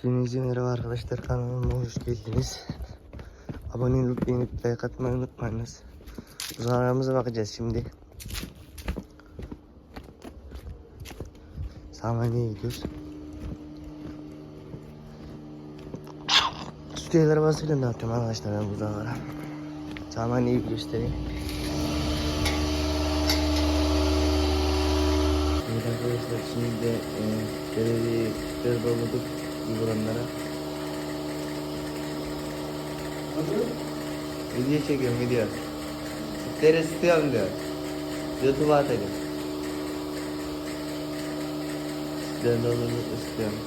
Hepinize merhaba arkadaşlar kanalıma hoş geldiniz. Abone olup beğenip like atmayı unutmayınız. Uzağlarımıza bakacağız şimdi. Samanya'ya gidiyoruz. Stüdyolar arabasıyla dağıtıyorum arkadaşlar ben buzağlara. Samanya'yı bir göstereyim. Evet arkadaşlar şimdi de e, belediye sütleri uygulanlara. Video çekiyorum video. Sütleri istiyorum diyor. Youtube'a atacağım. Sütleri doldurduk istiyorum.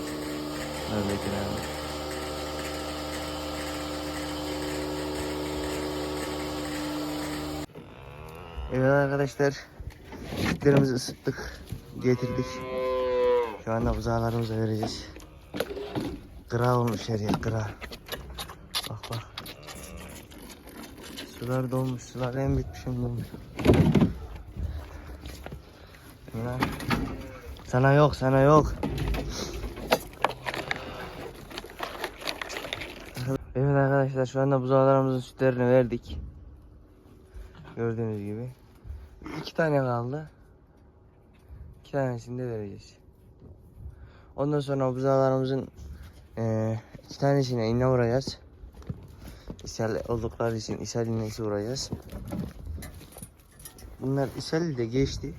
Bakın abi. Evet arkadaşlar Sütlerimizi ısıttık Getirdik Şu anda buzağlarımıza vereceğiz Kıra olmuş her yer kıra Bak bak Sular dolmuş sular en bitmişim dolmuş. Sana yok sana yok Evet arkadaşlar şu anda buzağlarımızın sütlerini verdik Gördüğünüz gibi İki tane kaldı. İki tanesini de vereceğiz. Ondan sonra buzağlarımızın eee iki tanesine iğne vuracağız. İshal oldukları için ishal iğnesi vuracağız. Bunlar ishal de geçti.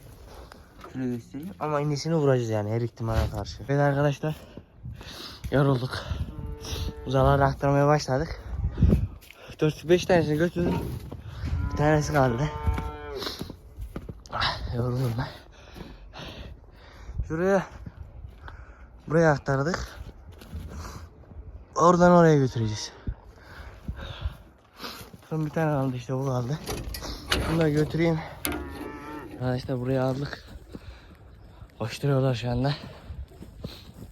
Şöyle göstereyim. Ama iğnesini vuracağız yani her ihtimale karşı. Evet arkadaşlar. Yorulduk. Buzağları aktarmaya başladık. 4-5 tanesini götürdüm. Bir tanesi kaldı. Ah, Yoruldum ben. Şuraya buraya aktardık. Oradan oraya götüreceğiz. Son bir tane kaldı işte bu kaldı. Bunu da götüreyim. Arkadaşlar buraya aldık. Koşturuyorlar şu anda.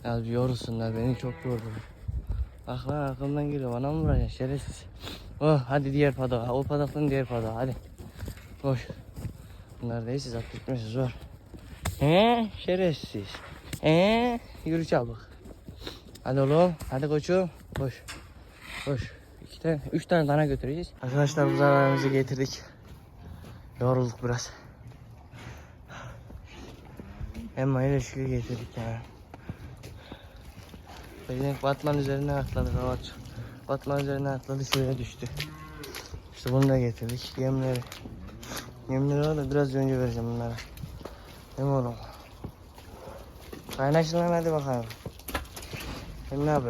Biraz bir yorulsunlar beni çok yordular. Bak lan arkamdan geliyor bana mı vuracaksın şerefsiz. Oh hadi diğer padoğa. O padaktan diğer padoğa hadi. Koş. Bunlar değil siz at gitmesi zor. He şerefsiz. He yürü çabuk. Hadi oğlum hadi koçum. Koş. Koş. İki tane, üç tane dana götüreceğiz. Arkadaşlar buzağlarımızı getirdik. Yorulduk biraz. Emma ile şükür getirdik yani. Benim Batman üzerine atladı kavaç. Batman üzerine atladı şuraya düştü. İşte bunu da getirdik. Yemleri. Yemleri var da biraz önce vereceğim bunlara. Değil mi oğlum? Kaynaşın hadi bakalım. I love it.